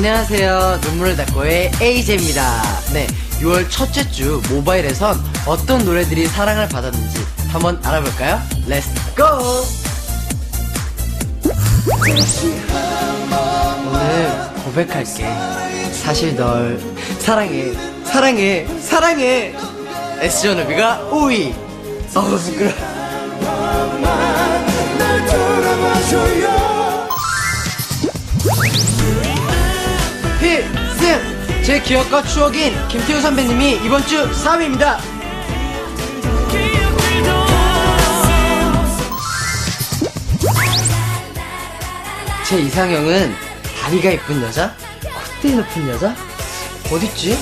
안녕하세요. 눈물을 닦고의 에이제입니다. 네, 6월 첫째 주 모바일에선 어떤 노래들이 사랑을 받았는지 한번 알아볼까요? 렛츠 고! 오늘 고백할게. 사실 널 사랑해, 사랑해, 사랑해! 에스전우비가 5위! 어우, 부끄러워. 제 기억과 추억인 김태우 선배님이 이번 주 3위입니다. 제 이상형은 다리가 예쁜 여자? 콧대 높은 여자? 어딨지?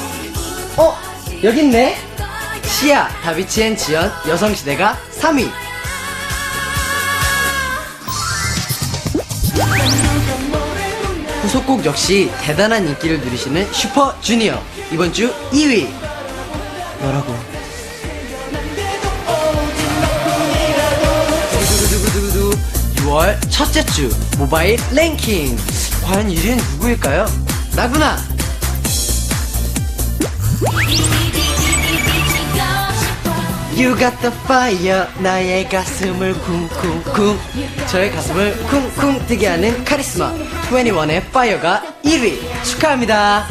어? 여기 있네? 시아, 다비치 앤 지연, 여성시대가 3위. 후속곡 역시 대단한 인기를 누리시는 슈퍼주니어. 이번 주 2위. 너라고? 두구두구두구두구 6월 첫째 주 모바일 랭킹. 과연 1위는 누구일까요? 나구나 You got the fire. 나의 가슴을 쿵쿵쿵. 저의 가슴을 쿵쿵 뜨게 하는 카리스마. 21의 파이어가 1위. 축하합니다